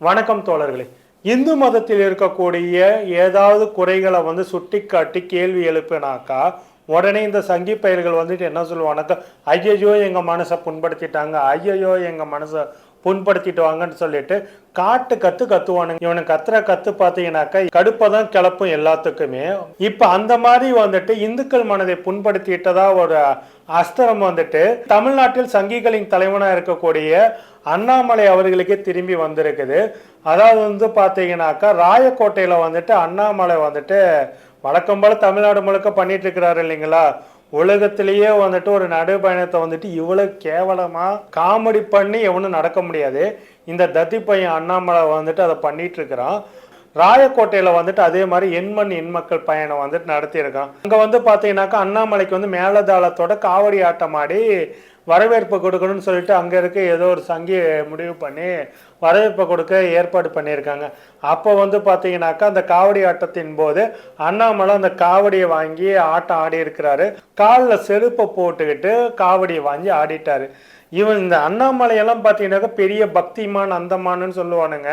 வணக்கம் தோழர்களே. இந்து மதத்தில் இருக்கக்கூடிய ஏதாவது குறைகளை வந்து சுட்டிக்காட்டி கேள்வி எழுப்பினாக்கா உடனே இந்த சங்கி பயிர்கள் வந்துட்டு என்ன சொல்லுவானாக்கா ஐயையோ எங்கள் மனசை புண்படுத்திட்டாங்க ஐயையோ எங்கள் மனசை புண்படுத்திட்டு வாங்கன்னு சொல்லிட்டு காட்டு கத்து கத்துவானுங்க. இவனுக்கு கத்துற கத்து பார்த்தீங்கன்னாக்கா கடுப்பை தான் கிளப்பும் எல்லாத்துக்குமே. இப்போ அந்த மாதிரி வந்துட்டு இந்துக்கள் மனதை புண்படுத்திட்டதா ஒரு அஸ்திரம் வந்துட்டு தமிழ்நாட்டில் சங்கிகளின் தலைவனாக இருக்கக்கூடிய அண்ணாமலை அவர்களுக்கே திரும்பி வந்திருக்குது. அதாவது வந்து பார்த்தீங்கன்னாக்கா ராயக்கோட்டையில் வந்துட்டு அண்ணாமலை வந்துட்டு வழக்கம் போல தமிழ்நாடு முழுக்க பண்ணிட்டு இருக்கிறாரு இல்லைங்களா? உலகத்திலேயே வந்துட்டு ஒரு நடைபயணத்தை வந்துட்டு இவ்வளவு கேவலமா காமெடி பண்ணி எவனும் நடக்க முடியாது. இந்த தத்தி பையன் அண்ணாமலை வந்துட்டு அதை பண்ணிட்டு இருக்கிறான். ராயக்கோட்டையில வந்துட்டு அதே மாதிரி எண்மண் எண்மக்கள் பயணம் வந்துட்டு நடத்தியிருக்கான். அங்க வந்து பாத்தீங்கன்னாக்கா அண்ணாமலைக்கு வந்து மேலதாளத்தோட காவடி ஆட்டம் ஆடி வரவேற்பு கொடுக்கணும்னு சொல்லிட்டு அங்கே இருக்க ஏதோ ஒரு சங்கி முடிவு பண்ணி வரவேற்பு கொடுக்க ஏற்பாடு பண்ணியிருக்காங்க. அப்போ வந்து பார்த்தீங்கன்னாக்கா அந்த காவடி ஆட்டத்தின் போது அண்ணாமலை அந்த காவடியை வாங்கி ஆட்டம் ஆடி இருக்கிறாரு. காலில் செருப்பை போட்டுக்கிட்டு காவடியை வாங்கி ஆடிட்டாரு. இவன் இந்த அண்ணாமலையெல்லாம் பார்த்தீங்கன்னாக்கா பெரிய பக்திமான் அந்தமானன்னு சொல்லுவானுங்க.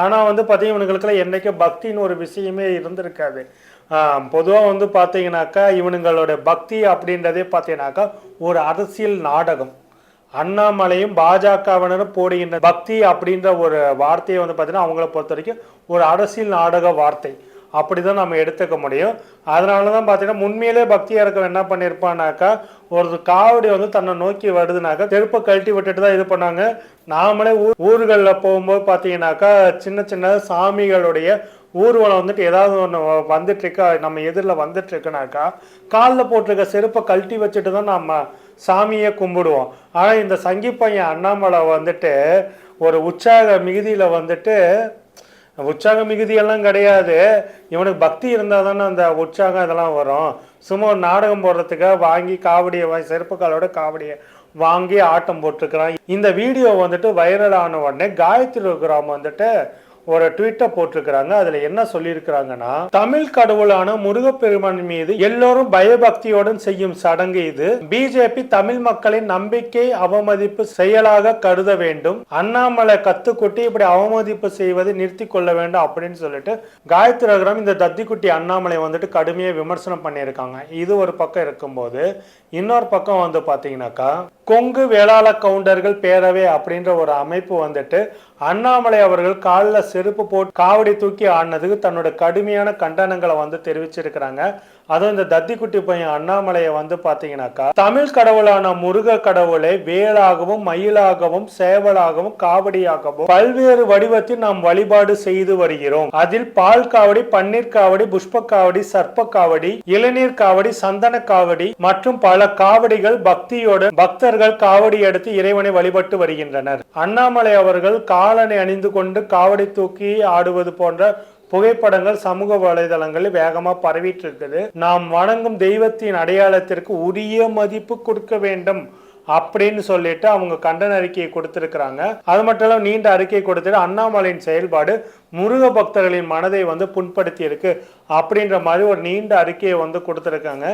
ஆனால் வந்து பார்த்தீங்கன்னா இவனுங்களுக்குலாம் என்றைக்கும் பக்தின்னு ஒரு விஷயமே இருந்திருக்காது. பொதுவாக வந்து பார்த்தீங்கன்னாக்கா இவனுங்களோட பக்தி அப்படின்றதே பார்த்தீங்கன்னாக்கா ஒரு அரசியல் நாடகம். அண்ணாமலையும் பாஜகவினரும் போடுகின்ற பக்தி அப்படின்ற ஒரு வார்த்தையை வந்து பார்த்தீங்கன்னா அவங்கள பொறுத்த வரைக்கும் ஒரு அரசியல் நாடக வார்த்தை. அப்படி தான் நம்ம எடுத்துக்க முடியும். அதனால தான் பார்த்தீங்கன்னா உண்மையிலே பக்தியாக இருக்க என்ன பண்ணியிருப்பானாக்கா ஒரு காவடி வந்து தன்னை நோக்கி வருதுனாக்கா செருப்பை கழட்டி விட்டுட்டு தான் இது பண்ணாங்க. நாமளே ஊர் ஊர்களில் போகும்போது பார்த்தீங்கன்னாக்கா சின்ன சின்ன சாமிகளுடைய ஊர்வலம் வந்துட்டு ஏதாவது ஒன்று வந்துட்டுருக்கா நம்ம எதிரில் வந்துட்டுருக்குனாக்கா காலில் போட்டிருக்க செருப்பை கழட்டி வச்சுட்டு தான் நம்ம சாமியை கும்பிடுவோம். ஆனால் இந்த சங்கி பையன் அண்ணாமலை வந்துட்டு ஒரு உற்சாக மிகுதியில் வந்துட்டு உற்சாக மிகுதியெல்லாம் கிடையாது. இவனுக்கு பக்தி இருந்தால் தானே அந்த உற்சாகம் இதெல்லாம் வரும். சும்மா ஒரு நாடகம் போடுறதுக்காக வாங்கி காவடியை செருப்புக்காலோட காவடியை வாங்கி ஆட்டம் போட்டிருக்கிறான். இந்த வீடியோ வந்துட்டு வைரல் ஆன உடனே காயத்ரி கிராமம் வந்துட்டு ஒரு ட்வீட்டை போட்டிருக்கிறாங்க. அதுல என்ன சொல்லியிருக்கிறாங்கன்னா தமிழ் கடவுளான முருகப்பெருமான் மீது எல்லோரும் பயபக்தியுடன் செய்யும் சடங்கு இது. பிஜேபி தமிழ் மக்களின் நம்பிக்கை அவமதிப்பு செயலாக கருத வேண்டும். அண்ணாமலை கத்துக்குட்டி இப்படி அவமதிப்பு செய்வதை நிறுத்தி கொள்ள வேண்டும் அப்படின்னு சொல்லிட்டு காயத்ரி ரகுராம் இந்த தத்திக்குட்டி அண்ணாமலை வந்துட்டு கடுமையாக விமர்சனம் பண்ணியிருக்காங்க. இது ஒரு பக்கம் இருக்கும்போது இன்னொரு பக்கம் வந்து பார்த்தீங்கன்னாக்கா கொங்கு வேளாள கவுண்டர்கள் பேரவை அப்படின்ற ஒரு அமைப்பு வந்துட்டு அண்ணாமலை அவர்கள் காலில் செருப்பு போட்டு காவடி தூக்கி ஆடினதுக்கு தன்னோட கடுமையான கண்டனங்களை வந்து தெரிவிச்சிருக்கிறாங்க. அதுவும் இந்த தத்திக்குட்டி பையன் அண்ணாமலையை வந்து பார்த்தீங்கன்னாக்கா தமிழ் கடவுளான முருக கடவுளை வேலாகவும் மயிலாகவும் சேவலாகவும் காவடியாகவும் பல்வேறு வடிவத்தில் நாம் வழிபாடு செய்து வருகிறோம். அதில் பால் காவடி பன்னீர் காவடி புஷ்ப காவடி சர்ப்ப காவடி இளநீர் காவடி சந்தன காவடி மற்றும் பல காவடிகள் பக்தியோடு பக்தர்கள் காவடி எடுத்து இறைவனை வழிபட்டு வருகின்றனர். அண்ணாமலை அவர்கள் காலனை அணிந்து கொண்டு காவடி தூக்கி ஆடுவது போன்ற புகைப்படங்கள் சமூக வலைதளங்களில் வேகமாக பரவிட்டு இருக்குது நாம் வணங்கும் தெய்வத்தின் அடையாளத்திற்கு உரிய மதிப்பு கொடுக்க வேண்டும் அப்படின்னு சொல்லிட்டு அவங்க கண்டன அறிக்கையை கொடுத்திருக்கிறாங்க. அது மட்டும் இல்லாமல் நீண்ட அறிக்கை கொடுத்துட்டு அண்ணாமலையின் செயல்பாடு முருக பக்தர்களின் மனதை வந்து புண்படுத்தி இருக்கு அப்படின்ற மாதிரி ஒரு நீண்ட அறிக்கையை வந்து கொடுத்துருக்காங்க.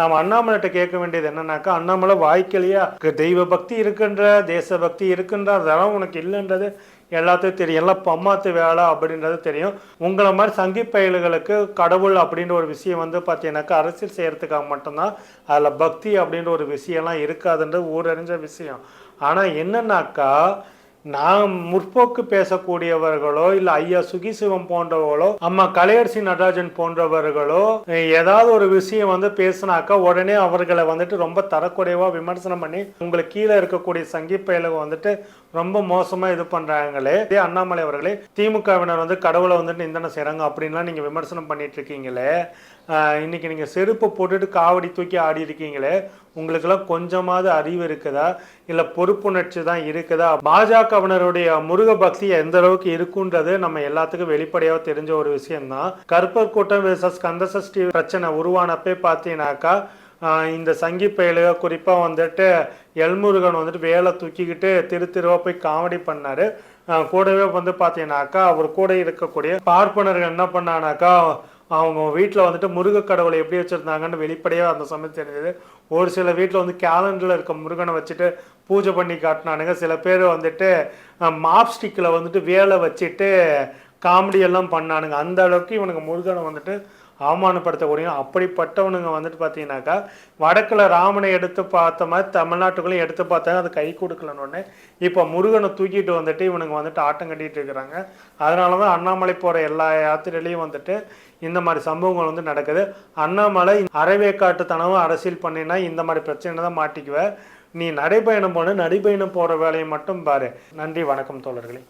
நாம் அண்ணாமலைகிட்ட கேட்க வேண்டியது என்னன்னாக்கா அண்ணாமலை வாய்க்கலையா தெய்வ பக்தி இருக்குன்ற தேச பக்தி இருக்குன்ற அதெல்லாம் உனக்கு இல்லைன்றது. எல்லாத்தையும் தெரியும். எல்லாம் பம்மாத்து வேலை அப்படின்றது தெரியும். உங்களை மாதிரி சங்கி பயல்களுக்கு கடவுள் அப்படின்ற ஒரு விஷயம் வந்து பார்த்தீங்கன்னாக்கா அரசியல் செய்கிறதுக்காக மட்டும்தான். அதில் பக்தி அப்படின்ற ஒரு விஷயம்லாம் இருக்காதுன்றது ஊரறிஞ்ச விஷயம். ஆனால் என்னன்னாக்கா நான் முற்போக்கு பேசக்கூடியவர்களோ இல்ல ஐயா சுகிசிவம் போன்றவர்களோ அம்மா கலையரசி நடராஜன் போன்றவர்களோ ஏதாவது ஒரு விஷயம் வந்து பேசினாக்கா உடனே அவர்களை வந்துட்டு ரொம்ப தரக்குறைவா விமர்சனம் பண்ணி உங்களுக்கு கீழே இருக்கக்கூடிய சங்கி பயலுக வந்துட்டு ரொம்ப மோசமா இது பண்றாங்களே. இதே அண்ணாமலை அவர்களே திமுகவினர் வந்து கடவுளை வந்துட்டு நிந்தனை செய்றாங்க அப்படின்லாம் நீங்க விமர்சனம் பண்ணிட்டு இருக்கீங்களே. இன்னைக்கு நீங்க செருப்பு போட்டுட்டு காவடி தூக்கி ஆடி இருக்கீங்களே. உங்களுக்கெல்லாம் கொஞ்சமாவது அறிவு இருக்குதா? இல்ல பொறுப்புணர்ச்சி தான் இருக்குதா? பாஜகவினருடைய முருக பக்தி எந்த அளவுக்கு இருக்குன்றது நம்ம எல்லாத்துக்கும் வெளிப்படையாக தெரிஞ்ச ஒரு விஷயம்தான். கற்பர் கூட்டம் விசஸ் கந்தசஷ்டி பிரச்சனை உருவானப்பே பார்த்தீங்கன்னாக்கா இந்த சங்கி பயலுக குறிப்பாக வந்துட்டு எல்முருகன் வந்துட்டு வேலை தூக்கிக்கிட்டு திரு திருவா போய் காமெடி பண்ணார். கூடவே வந்து பார்த்தீங்கன்னாக்கா அவர் கூட இருக்கக்கூடிய பார்ப்பனர்கள் என்ன பண்ணானாக்கா அவங்க வீட்டில் வந்துட்டு முருக கடவுளை எப்படி வச்சுருந்தாங்கன்னு வெளிப்படையாக அந்த சமயம் தெரிஞ்சது. ஒரு சில வீட்டில் வந்து கேலண்டரில் இருக்க முருகனை வச்சுட்டு பூஜை பண்ணி காட்டினானுங்க. சில பேர் வந்துட்டு மாப் ஸ்டிக்கில் வந்துட்டு வேலை வச்சுட்டு காமெடியெல்லாம் பண்ணானுங்க. அந்த அளவுக்கு இவனுங்க முருகனை வந்துட்டு அவமானப்படுத்தக்கூடிய அப்படிப்பட்டவனுங்க வந்துட்டு பார்த்தீங்கன்னாக்கா வடக்கில் ராமனை எடுத்து பார்த்த மாதிரி தமிழ்நாட்டுக்குள்ளேயும் எடுத்து பார்த்தா அது கை கொடுக்கலன்னு உடனே இப்போ முருகனை தூக்கிட்டு வந்துட்டு இவனுங்க வந்துட்டு ஆட்டம் கட்டிட்டு இருக்கிறாங்க. அதனால தான் அண்ணாமலை போகிற எல்லா யாத்திரையிலையும் வந்துட்டு இந்த மாதிரி சம்பவங்கள் வந்து நடக்குது. அண்ணாமலை அறவேக்காட்டுத்தனவும் அரசியல் பண்ணினா இந்த மாதிரி பிரச்சனை தான் மாட்டிக்குவேன் நீ நடைபயணம் போன நடைபயணம் போகிற வேலையை மட்டும் பாரு. நன்றி வணக்கம் தோழர்களே.